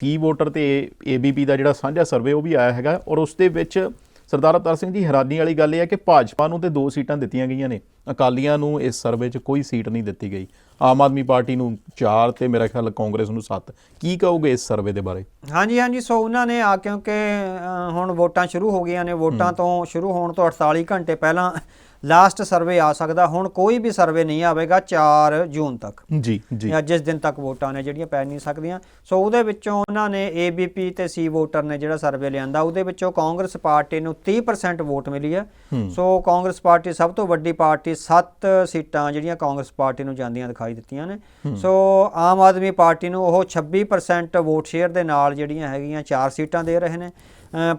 ਕੀ voter ਤੇ ABP ਦਾ ਜਿਹੜਾ ਸਾਂਝਾ ਸਰਵੇ ਉਹ ਵੀ ਆਇਆ ਹੈਗਾ ਔਰ ਉਸ ਦੇ ਵਿੱਚ ਸਰਦਾਰ ਅਵਤਾਰ ਸਿੰਘ ਜੀ ਹੈਰਾਨੀ ਵਾਲੀ ਗੱਲ ਇਹ ਹੈ ਕਿ ਭਾਜਪਾ ਨੂੰ ਤੇ ਦੋ ਸੀਟਾਂ ਦਿੱਤੀਆਂ ਗਈਆਂ ਨੇ। ਅਕਾਲੀਆਂ ਨੂੰ ਇਸ ਸਰਵੇ 'ਚ ਕੋਈ ਸੀਟ ਨਹੀਂ ਦਿੱਤੀ ਗਈ। ਆਮ ਆਦਮੀ ਪਾਰਟੀ ਨੂੰ 4 ਤੇ ਮੇਰਾ ਖਿਆਲ ਕਾਂਗਰਸ ਨੂੰ 7 ਕੀ ਕਹੋਗੇ ਇਸ ਸਰਵੇ ਦੇ ਬਾਰੇ? ਹਾਂਜੀ ਹਾਂਜੀ ਸੋ ਉਹਨਾਂ ਨੇ ਆ ਕਿਉਂਕਿ ਹੁਣ ਵੋਟਾਂ ਸ਼ੁਰੂ ਹੋ ਗਈਆਂ ਨੇ। ਵੋਟਾਂ ਤੋਂ ਸ਼ੁਰੂ ਹੋਣ ਤੋਂ 48 ਘੰਟੇ ਪਹਿਲਾਂ ਲਾਸਟ ਸਰਵੇ ਆ ਸਕਦਾ ਹੁਣ ਕੋਈ ਵੀ ਸਰਵੇ ਨਹੀਂ ਆਵੇਗਾ 4 ਜੂਨ ਤੱਕ। ਜੀ ਜੀ। ਜਾਂ ਜਿਸ ਦਿਨ ਤੱਕ ਵੋਟਾਂ ਨੇ ਜਿਹੜੀਆਂ ਪੈ ਨਹੀਂ ਸਕਦੀਆਂ। ਸੋ ਉਹਦੇ ਵਿੱਚੋਂ ਉਹਨਾਂ ਨੇ ABP ਤੇ C ਵੋਟਰ ਨੇ ਜਿਹੜਾ ਸਰਵੇ ਲਿਆਂਦਾ ਉਹਦੇ ਵਿੱਚੋਂ ਕਾਂਗਰਸ ਪਾਰਟੀ ਨੂੰ 30% ਵੋਟ ਮਿਲੀ ਹੈ। ਸੋ ਕਾਂਗਰਸ ਪਾਰਟੀ ਸਭ ਤੋਂ ਵੱਡੀ ਪਾਰਟੀ 7 ਸੀਟਾਂ ਜਿਹੜੀਆਂ ਕਾਂਗਰਸ ਪਾਰਟੀ ਨੂੰ ਜਾਂਦੀਆਂ ਦਿਖਾਈ ਦਿੱਤੀਆਂ ਨੇ। ਸੋ ਆਮ ਆਦਮੀ ਪਾਰਟੀ ਨੂੰ ਉਹ 26% ਵੋਟ ਸ਼ੇਅਰ ਦੇ ਨਾਲ ਜਿਹੜੀਆਂ ਹੈਗੀਆਂ 4 ਸੀਟਾਂ ਦੇ ਰਹੇ ਨੇ।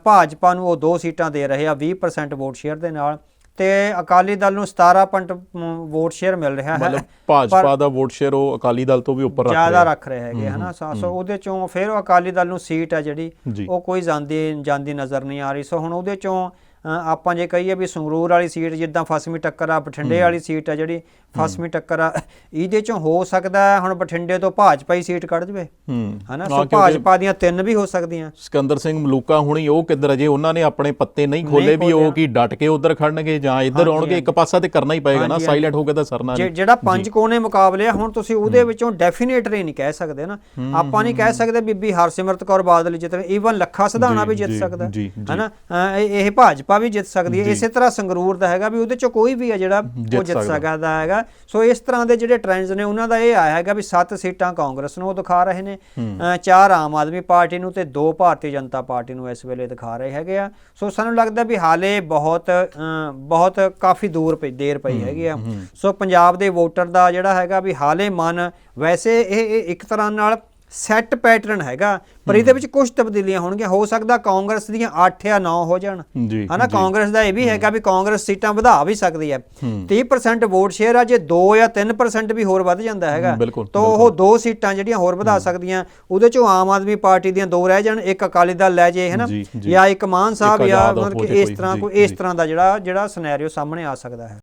ਭਾਜਪਾ ਨੂੰ ਉਹ 2 ਸੀਟਾਂ ਦੇ ਰਹੇ ਆ 20% ਵੋਟ ਸ਼ੇਅਰ ਦੇ ਨਾਲ। ਤੇ ਅਕਾਲੀ ਦਲ ਨੂੰ 17% ਵੋਟ ਸ਼ੇਅਰ ਮਿਲ ਰਿਹਾ ਹੈ। ਮਤਲਬ ਭਾਜਪਾ ਦਾ ਵੋਟ ਸ਼ੇਅਰ ਉਹ ਅਕਾਲੀ ਦਲ ਤੋਂ ਵੀ ਉੱਪਰ ਰੱਖ ਜ਼ਿਆਦਾ ਰੱਖ ਰਹੇ ਹੈਗੇ ਹਨਾ? ਸੋ ਉਹਦੇ ਚੋਂ ਫਿਰ ਉਹ ਅਕਾਲੀ ਦਲ ਨੂੰ ਸੀਟ ਹੈ ਜਿਹੜੀ। ਉਹ ਕੋਈ ਜਾਂਦੀ ਜਾਂਦੀ ਨਜ਼ਰ ਨਹੀਂ ਆ ਰਹੀ। ਸੋ ਹੁਣ ਉਹਦੇ ਚੋਂ ਆਪਾਂ ਜੇ ਕਹੀਏ ਵੀ ਸੰਗਰੂਰ ਵਾਲੀ ਸੀਟ ਜਿੱਦਾਂ ਫਸਵੀਂ ਟੱਕਰ ਆ ਬਠਿੰਡੇ ਵਾਲੀ ਸੀਟ ਆ ਜਿਹੜੀ ਫਸਵੀਂ ਟੱਕਰ ਆ ਇਹਦੇ ਚੋਂ ਹੋ ਸਕਦਾ ਹੁਣ ਬਠਿੰਡੇ ਤੋਂ ਭਾਜਪਾ ਹੀ ਸੀਟ ਕੱਢ ਜਵੇ। ਹੂੰ। ਹਨਾ ਸੋ ਭਾਜਪਾ ਦੀਆਂ ਤਿੰਨ ਵੀ ਹੋ ਸਕਦੀਆਂ। ਸਿਕੰਦਰ ਸਿੰਘ ਮਲੂਕਾ ਹੁਣੀ ਉਹ ਕਿੱਧਰ ਅਜੇ ਉਹਨਾਂ ਨੇ ਆਪਣੇ ਪੱਤੇ ਨਹੀਂ ਖੋਲੇ ਵੀ ਉਹ ਕੀ ਡਟ ਕੇ ਉਧਰ ਖੜਨਗੇ ਜਾਂ ਇੱਧਰ ਆਉਣਗੇ ਇੱਕ ਪਾਸਾ ਤੇ ਕਰਨਾ ਹੀ ਪਏਗਾ ਨਾ ਸਾਇਲੈਂਟ ਹੋ ਕੇ ਤਾਂ ਸਰਨਾ ਨਹੀਂ। ਜਿਹੜਾ ਪੰਜ ਕੋਨੇ ਮੁਕਾਬਲੇ ਆ ਹੁਣ ਤੁਸੀਂ ਉਹਦੇ ਵਿੱਚੋਂ ਡੈਫੀਨੇਟਲੀ ਨਹੀਂ ਕਹਿ ਸਕਦੇ ਨਾ। ਆਪਾਂ ਨਹੀਂ ਕਹਿ ਸਕਦੇ ਬੀਬੀ ਹਰਸਿਮਰਤ ਕੌਰ ਬਾਦਲ ਜਿੱਤਵੇ ਈਵਨ ਲੱਖਾ ਸਿਧਾਣਾ ਵੀ ਜਿੱਤ ਸਕਦਾ। ਹਨਾ ਇਹ ਇਹ ਭਾਜਪਾ ਵੀ ਜਿੱਤ ਸਕਦੀ ਹੈ। ਇਸੇ ਤਰ੍ਹਾਂ ਸੰਗਰੂਰ ਦਾ ਹੈਗਾ ਵੀ ਉਹਦੇ ਚੋਂ ਕੋਈ ਵੀ ਹੈ ਜਿਹੜਾ ਉਹ ਜਿੱਤ ਸਕਦਾ। ਹੈਗਾ। ਸੋ ਇਸ ਤਰ੍ਹਾਂ ਦੇ ਜਿਹੜੇ ਟ੍ਰੈਂਡਸ ਨੇ ਉਹਨਾਂ ਦਾ ਇਹ ਆਇਆ ਹੈਗਾ ਵੀ 7 ਸੀਟਾਂ ਕਾਂਗਰਸ ਨੂੰ ਉਹ ਦਿਖਾ ਰਹੇ ਨੇ। 4 ਆਮ ਆਦਮੀ ਪਾਰਟੀ ਨੂੰ ਤੇ 2 ਭਾਰਤੀ ਜਨਤਾ ਪਾਰਟੀ ਨੂੰ ਇਸ ਵੇਲੇ ਦਿਖਾ ਰਹੇ ਹੈਗੇ ਆ। ਸੋ ਸਾਨੂੰ ਲੱਗਦਾ ਵੀ ਹਾਲੇ ਬਹੁਤ ਬਹੁਤ ਕਾਫੀ ਦੂਰ ਪਈ ਦੇਰ ਪਈ ਹੈਗੀ ਆ। ਸੋ ਪੰਜਾਬ ਦੇ ਵੋਟਰ ਦਾ ਜਿਹੜਾ ਹੈਗਾ ਵੀ ਹਾਲੇ ਮਨ ਵੈਸੇ ਇਹ ਇੱਕ ਤਰ੍ਹਾਂ ਨਾਲ ਸੈੱਟ ਪੈਟਰਨ ਹੈਗਾ ਪਰ ਇਹਦੇ ਵਿੱਚ ਕੁਝ ਤਬਦੀਲੀਆਂ ਹੋਣਗੀਆਂ। ਹੋ ਸਕਦਾ ਕਾਂਗਰਸ ਦੀਆਂ 8 ਜਾਂ 9 ਹੋ ਜਾਣ। ਹਨਾ ਕਾਂਗਰਸ ਦਾ ਇਹ ਵੀ ਹੈਗਾ ਵੀ ਕਾਂਗਰਸ ਸੀਟਾਂ ਵਧਾ ਵੀ ਸਕਦੀ ਹੈ। 30% ਵੋਟ ਸ਼ੇਅਰ ਆ ਜੇ 2 ਜਾਂ 3% ਵੀ ਹੋਰ ਵੱਧ ਜਾਂਦਾ ਹੈਗਾ ਤਾਂ ਉਹ ਦੋ ਸੀਟਾਂ ਜਿਹੜੀਆਂ ਹੋਰ ਵਧਾ ਸਕਦੀਆਂ। ਉਹਦੇ ਚੋਂ ਆਮ ਆਦਮੀ ਪਾਰਟੀ ਦੀਆਂ ਦੋ ਰਹਿ ਜਾਣ ਇੱਕ ਅਕਾਲੀ ਦਲ ਲੈ ਜੇ ਹੈਨਾ ਜੀ, ਇੱਕ ਮਾਨ ਸਾਹਿਬ ਜਾਂ ਮਤਲਬ ਕਿ ਇਸ ਤਰ੍ਹਾਂ ਕੋਈ ਇਸ। ਤਰ੍ਹਾਂ ਦਾ ਜਿਹੜਾ ਜਿਹੜਾ ਸਿਨੈਰੀਓ ਸਾਹਮਣੇ ਆ ਸਕਦਾ ਹੈ।